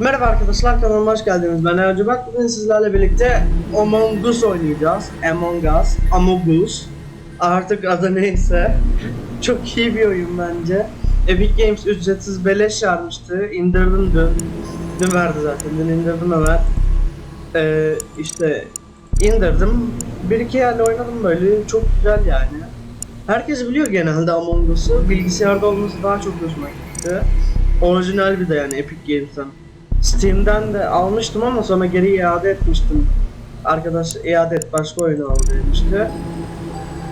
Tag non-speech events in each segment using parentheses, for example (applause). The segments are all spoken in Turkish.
Merhaba arkadaşlar kanalıma hoş geldiniz. Ben Ercü Bak. Bugün sizlerle birlikte Among Us oynayacağız. Among Us, Among Us. Artık adı neyse. Çok iyi bir oyun bence. Epic Games ücretsiz beleş vermişti. İndirdim dün. Dün verdi zaten. Dün indirdim hemen. Ee, işte indirdim. Bir iki yerle oynadım böyle. Çok güzel yani. Herkes biliyor genelde Among Us'u. Bilgisayarda olması daha çok hoşuma gitti. Orijinal bir de yani Epic Games'ten. Steam'den de almıştım ama sonra geri iade etmiştim. Arkadaş iade et başka oyunu al demişti.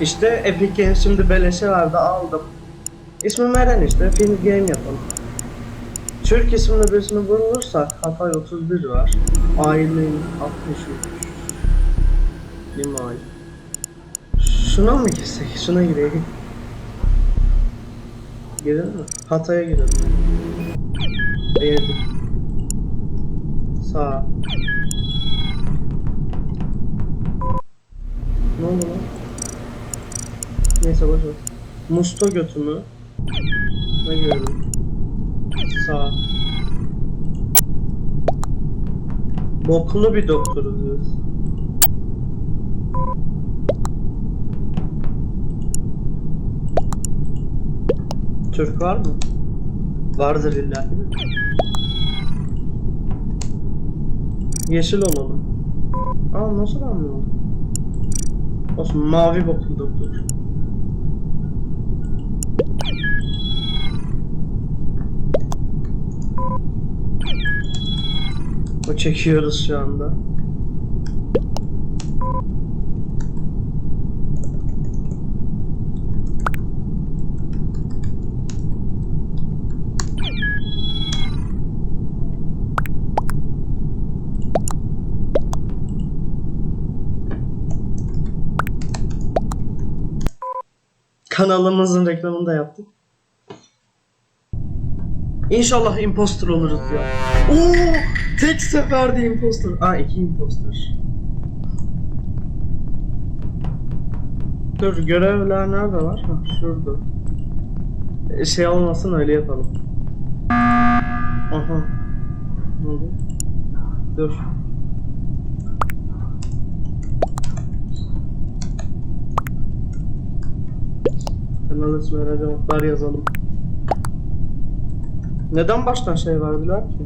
İşte Epic Games şimdi beleşe verdi aldım. İsmi Eren işte film game yapalım. Türk isimli birisini bulursak Hatay 31 var. Aylin 63. Limal. Şuna mı girsek? Şuna gireyim. Girelim mi? Hatay'a girelim. Beğendim. Sağ. Ne oldu lan? Neyse boş ver. Musto götümü. Ne gördüm? Sağ. Boklu bir doktoruz biz. Türk var mı? Vardır illa? Yeşil olalım. Aa nasıl anlıyorum? Olsun mavi boklu doktor. O çekiyoruz şu anda. Kanalımızın reklamını da yaptık. İnşallah imposter oluruz ya. Oo, tek seferde imposter. Aa iki imposter. Dur görevler nerede var? Ha şurada. E, Şey olmasın öyle yapalım. Aha. Ne oldu? Dur. Kanal ismi cevaplar yazalım. Neden baştan şey verdiler ki?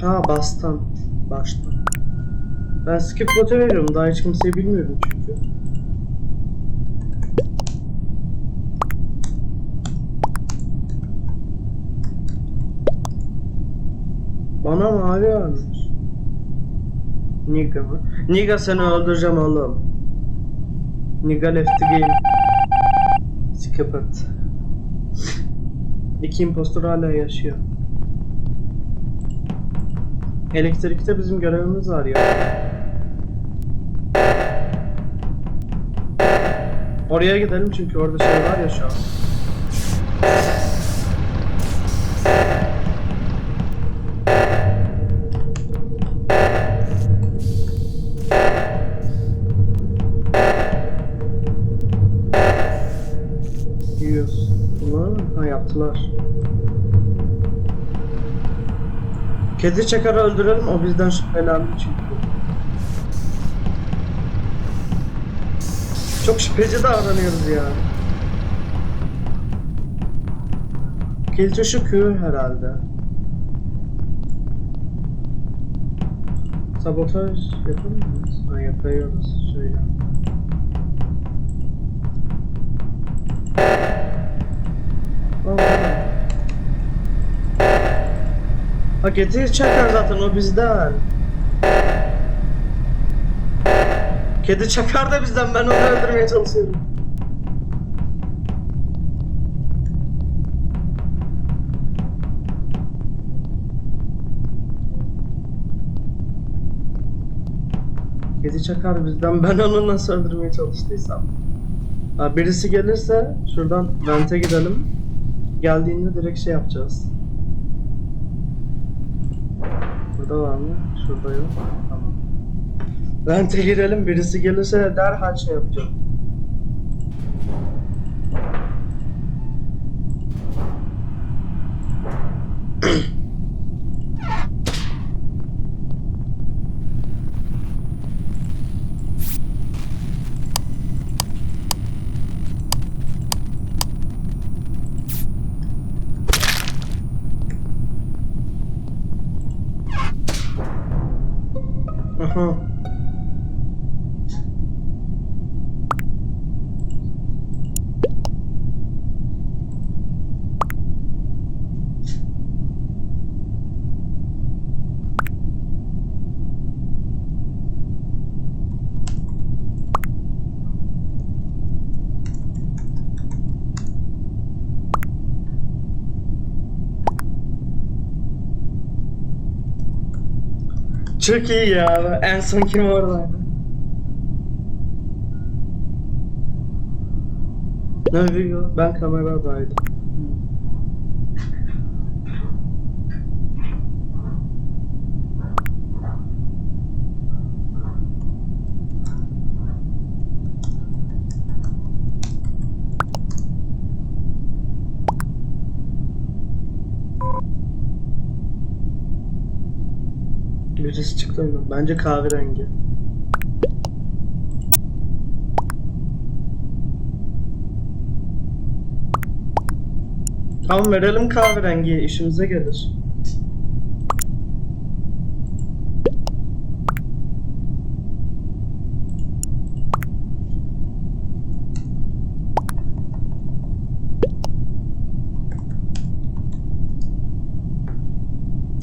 Ha bastan. Baştan. Ben skip bot'a veriyorum. Daha hiç kimseyi bilmiyorum çünkü. Bana mavi vermiş. Niga mı? Niga seni öldüreceğim oğlum. Niga left the game. Skip it. İki impostor hala yaşıyor. Elektrikte bizim görevimiz var ya. Oraya gidelim çünkü orada şey var ya şu an. Kedi çakarı öldürelim o bizden şüphelendi çünkü. Çok şüpheci davranıyoruz ya. Şu Q herhalde. Sabotaj yapar mıyız? Ha yapıyoruz. Şöyle. Aa. Paketi çakar zaten o bizden. Kedi çakar da bizden ben onu öldürmeye çalışıyorum. Kedi çakar bizden ben onu nasıl öldürmeye çalıştıysam. Ha, birisi gelirse şuradan vente gidelim. Geldiğinde direkt şey yapacağız. Burada var mı? Şurada yok. Tamam. Rente girelim birisi gelirse derhal şey yapacağım. Aha. Çok iyi ya. En son kim oradaydı? Ne video? Ben kameradaydım. Mı? Bence kahverengi. Tamam verelim kahverengiye işimize gelir.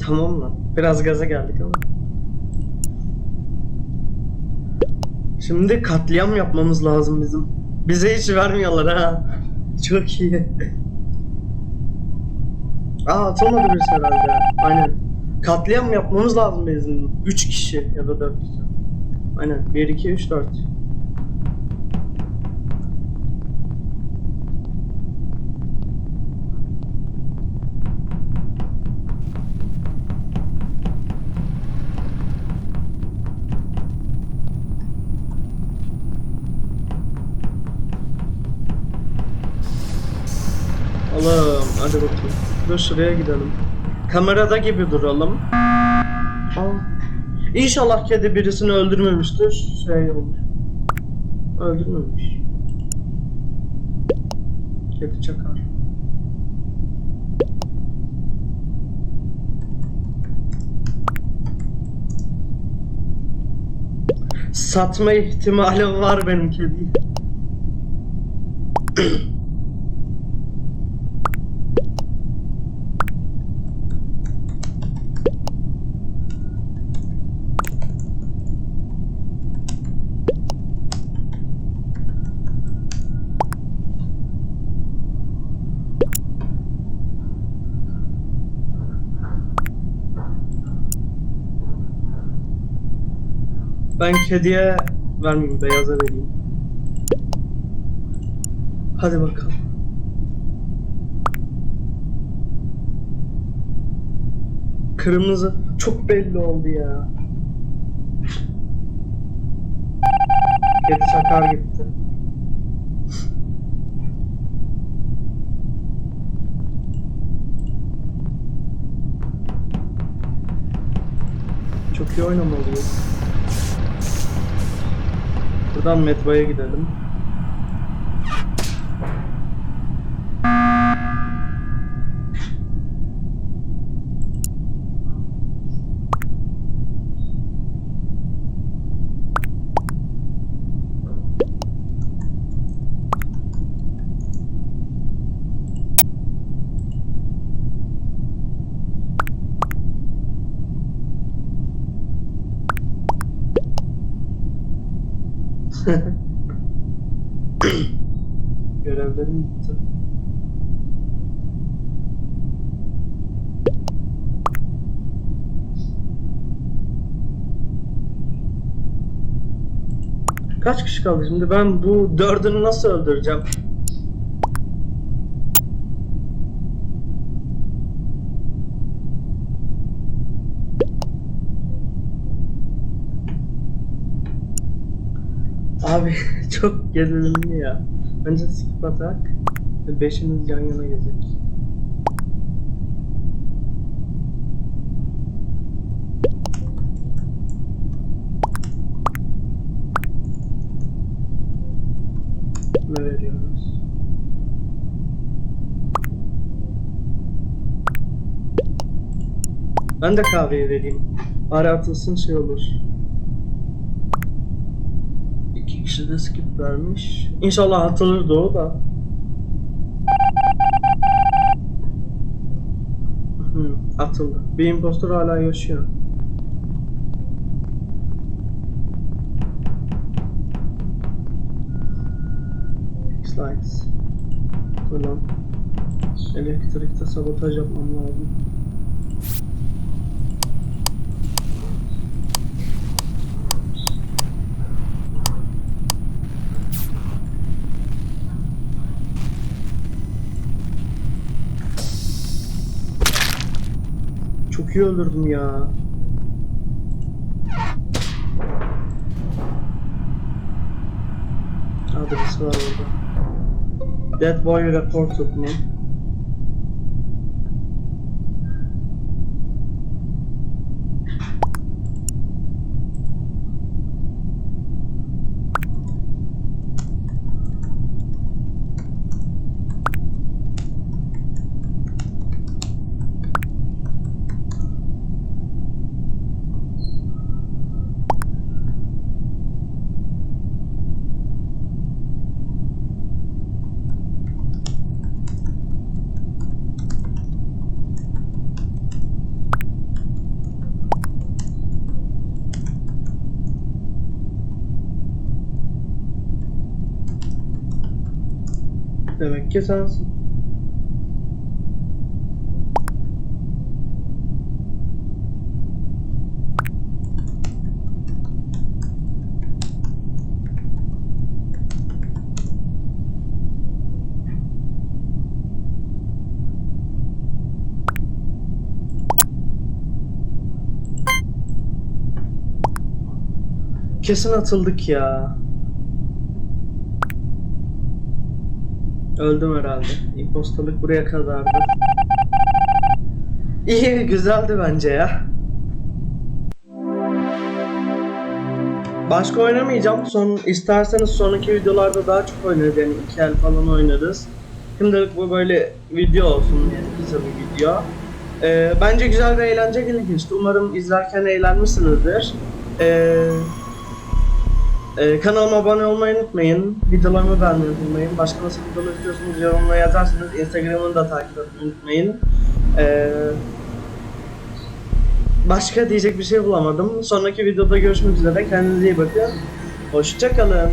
Tamam mı? Biraz gaza geldik ama. Şimdi katliam yapmamız lazım bizim. Bize hiç vermiyorlar ha. Çok iyi. Aa atılmadı birisi herhalde. Aynen. Katliam yapmamız lazım bizim. 3 kişi ya da 4 kişi. Aynen. 1, 2, 3, 4. Allah'ım hadi bakayım. Dur şuraya gidelim. Kamerada gibi duralım. Aa. İnşallah kedi birisini öldürmemiştir. Şey olmuş. Öldürmemiş. Kedi çakar. Satma ihtimalim var benim kediyi. (clears throat) Ben kediye vermeyeyim, beyaza vereyim. Hadi bakalım. Kırmızı çok belli oldu ya. Kedi çakar gitti. Çok iyi oynamalıyız. Buradan metroya gidelim. Görevlerim bitti. Kaç kişi kaldı şimdi? Ben bu dördünü nasıl öldüreceğim? Abi (laughs) çok gerilimli ya. Önce skip atak beşimiz yan yana gezek. Ne veriyoruz? Ben de kahveyi vereyim. Bari atılsın şey olur. İki kişi de skip vermiş. İnşallah atılırdı o da. Hı, atıldı. Bir impostor hala yaşıyor. Slides. Ulan. Elektrikte sabotaj yapmam lazım. İyi öldürdüm ya. Adresi var orada. Dead boy reported mu? Demek ki sensin. Kesin atıldık ya. Öldüm herhalde. İmpostalık buraya kadardı. İyi, güzeldi bence ya. Başka oynamayacağım. Son isterseniz sonraki videolarda daha çok oynarız yani iki el falan oynarız. Şimdilik bu böyle video olsun yani kısa bir video. Ee, bence güzel ve eğlenceli geçti. Umarım izlerken eğlenmişsinizdir. Ee, ee, kanalıma abone olmayı unutmayın. Videolarımı beğenmeyi unutmayın. Başka nasıl videolar istiyorsanız yorumlara yazarsınız. Instagram'ını da takip etmeyi unutmayın. Ee, başka diyecek bir şey bulamadım. Sonraki videoda görüşmek üzere. Kendinize iyi bakın. Hoşçakalın.